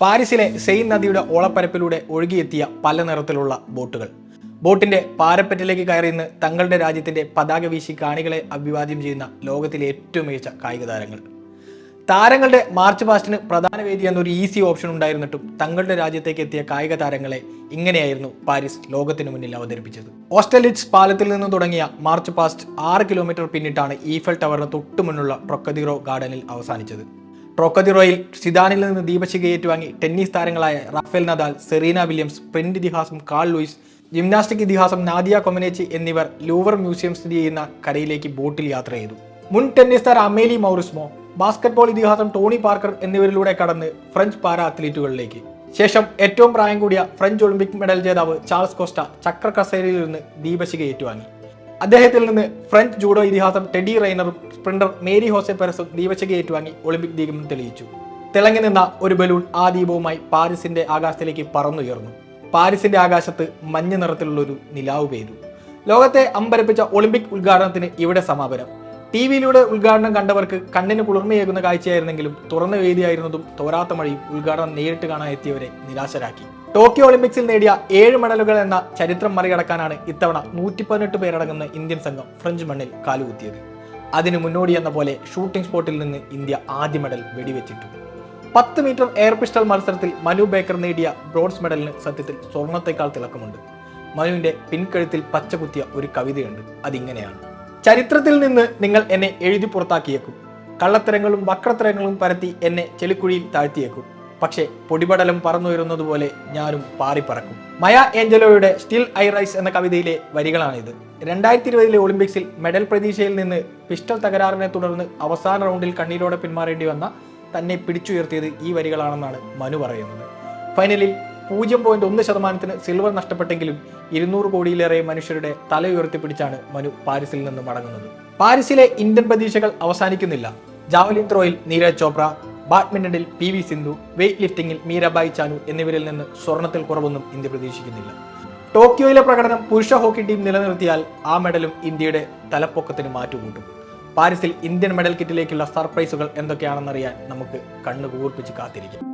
പാരീസിലെ സെയിൻ നദിയുടെ ഓളപ്പരപ്പിലൂടെ ഒഴുകിയെത്തിയ പല നിറത്തിലുള്ള ബോട്ടുകൾ. ബോട്ടിന്റെ പാരപ്പറ്റിലേക്ക് കയറി നിന്ന് തങ്ങളുടെ രാജ്യത്തിന്റെ പതാക വീശി കാണികളെ അഭിവാദ്യം ചെയ്യുന്ന ലോകത്തിലെ ഏറ്റവും മികച്ച കായിക താരങ്ങൾ. താരങ്ങളുടെ മാർച്ച് പാസ്റ്റിന് പ്രധാന വേദി എന്നൊരു ഈസി ഓപ്ഷൻ ഉണ്ടായിരുന്നിട്ടും തങ്ങളുടെ രാജ്യത്തേക്ക് എത്തിയ കായിക താരങ്ങളെ ഇങ്ങനെയായിരുന്നു പാരീസ് ലോകത്തിന് മുന്നിൽ അവതരിപ്പിച്ചത്. ഓസ്റ്റലിറ്റ്സ് പാലത്തിൽ നിന്ന് തുടങ്ങിയ മാർച്ച് പാസ്റ്റ് ആറ് കിലോമീറ്റർ പിന്നിട്ടാണ് ഈഫൽ ടവറിന് തൊട്ടുമുന്നുള്ള ട്രൊക്കതിറോ ഗാർഡനിൽ അവസാനിച്ചത്. ട്രോക്കദിറോയിൽ സിദാനിൽ നിന്ന് ദീപശിഖ ഏറ്റുവാങ്ങി ടെന്നീസ് താരങ്ങളായ Rafael Nadal Serena Williams sprint ഇതിഹാസം കാൾ ലൂയിസ് ജിംനാസ്റ്റിക് ഇതിഹാസം നാദിയ കൊമനേച്ചി എന്നിവർ ലൂവർ മ്യൂസിയം സ്ഥിതി ചെയ്യുന്ന കരയിലേക്ക് ബോട്ടിൽ യാത്ര ചെയ്തു. മുൻ ടെന്നീസ് താരം അമേലി മൗറിസ്മോ ബാസ്കറ്റ്ബോൾ ഇതിഹാസം ടോണി പാർക്കർ എന്നിവരിലൂടെ കടന്ന് ഫ്രഞ്ച് പാരാ അത്ലീറ്റുകളിലേക്ക് ശേഷം ഏറ്റവും പ്രായം കൂടിയ ഫ്രഞ്ച് ഒളിമ്പിക് മെഡൽ ജേതാവ് ചാൾസ് കോസ്റ്റ ചക്ര കസേരയിൽ നിന്ന് ദീപശിഖ ഏറ്റുവാങ്ങി. അദ്ദേഹത്തിൽ നിന്ന് ഫ്രഞ്ച് ജൂഡോ ഇതിഹാസം ടെഡി റൈനറും സ്പ്രിന്റർ മേരി ഹോസെ പെരസും ദീപശക ഏറ്റുവാങ്ങി ഒളിമ്പിക് ദീപം തെളിയിച്ചു. തിളങ്ങി നിന്ന ഒരു ബലൂൺ ആ ദീപവുമായി പാരീസിന്റെ ആകാശത്തിലേക്ക് പറന്നുയർന്നു. പാരീസിന്റെ ആകാശത്ത് മഞ്ഞ നിറത്തിലുള്ളൊരു നിലാവ് പെയ്തു. ലോകത്തെ അമ്പരപ്പിച്ച ഒളിമ്പിക് ഉദ്ഘാടനത്തിന് ഇവിടെ സമാപനം. ടി വിയിലൂടെ ഉദ്ഘാടനം കണ്ടവർക്ക് കണ്ണിന് കുളിർമയേകുന്ന കാഴ്ചയായിരുന്നെങ്കിലും തുറന്ന വേദിയായിരുന്നതും തോരാത്ത മഴയും ഉദ്ഘാടനം നേരിട്ട് കാണാൻ എത്തിയവരെ നിരാശരാക്കി. ടോക്കിയോ ഒളിമ്പിക്സിൽ നേടിയ ഏഴ് മെഡലുകൾ എന്ന ചരിത്രം മറികടക്കാനാണ് ഇത്തവണ നൂറ്റി പതിനെട്ട് പേരടങ്ങുന്ന ഇന്ത്യൻ സംഘം ഫ്രഞ്ച് മണ്ണിൽ കാലുകുത്തിയത്. അതിനു മുന്നോടി എന്ന പോലെ ഷൂട്ടിംഗ് സ്പോട്ടിൽ നിന്ന് ഇന്ത്യ ആദ്യ മെഡൽ വെടിവെച്ചിട്ടു. പത്ത് മീറ്റർ എയർ പിസ്റ്റൾ മത്സരത്തിൽ മനു ബേക്കർ നേടിയ ബ്രോൺസ് മെഡലിന് സത്യത്തിൽ സ്വർണത്തേക്കാൾ തിളക്കമുണ്ട്. മനുവിന്റെ പിൻകഴുത്തിൽ പച്ചകുത്തിയ ഒരു കവിതയുണ്ട്. അതിങ്ങനെയാണ്. ചരിത്രത്തിൽ നിന്ന് നിങ്ങൾ എന്നെ എഴുതി പുറത്താക്കിയേക്കും. കള്ളത്തരങ്ങളും വക്രത്തരങ്ങളും പരത്തി എന്നെ ചെളിക്കുഴിയിൽ താഴ്ത്തിയേക്കും. പക്ഷേ പൊടിപടലം പറന്നുയരുന്നതുപോലെ ഞാനും പാറിപ്പറക്കും. മയ ഏഞ്ചലോയുടെ സ്റ്റിൽ ഐ റൈസ് എന്ന കവിതയിലെ വരികളാണിത്. രണ്ടായിരത്തി ഇരുപതിലെ ഒളിമ്പിക്സിൽ മെഡൽ പ്രതീക്ഷയിൽ നിന്ന് പിസ്റ്റൾ തകരാറിനെ തുടർന്ന് അവസാന റൗണ്ടിൽ കണ്ണീരോടെ പിന്മാറേണ്ടി വന്ന തന്നെ പിടിച്ചുയർത്തിയത് ഈ വരികളാണെന്നാണ് മനു പറയുന്നത്. ഫൈനലിൽ പൂജ്യം പോയിന്റ് ഒന്ന് ശതമാനത്തിന് സിൽവർ നഷ്ടപ്പെട്ടെങ്കിലും ഇരുന്നൂറ് കോടിയിലേറെ മനുഷ്യരുടെ തല ഉയർത്തിപ്പിടിച്ചാണ് മനു പാരീസിൽ നിന്ന് മടങ്ങുന്നത്. പാരീസിലെ ഇന്ത്യൻ പ്രതീക്ഷകൾ അവസാനിക്കുന്നില്ല. ജാവലിൻ ത്രോയിൽ നീരജ് ചോപ്ര ബാഡ്മിന്റണിൽ പി വി സിന്ധു വെയ്റ്റ് ലിഫ്റ്റിംഗിൽ മീരാബായി ചാനു എന്നിവരിൽ നിന്ന് സ്വർണത്തിൽ കുറവൊന്നും ഇന്ത്യ പ്രതീക്ഷിക്കുന്നില്ല. ടോക്കിയോയിലെ പ്രകടനം പുരുഷ ഹോക്കി ടീം നിലനിർത്തിയാൽ ആ മെഡലും ഇന്ത്യയുടെ തലപ്പൊക്കത്തിന് മാറ്റുകൂട്ടും. പാരീസിൽ ഇന്ത്യൻ മെഡൽ കിറ്റിലേക്കുള്ള സർപ്രൈസുകൾ എന്തൊക്കെയാണെന്നറിയാൻ നമുക്ക് കണ്ണു കൂർപ്പിച്ച് കാത്തിരിക്കാം.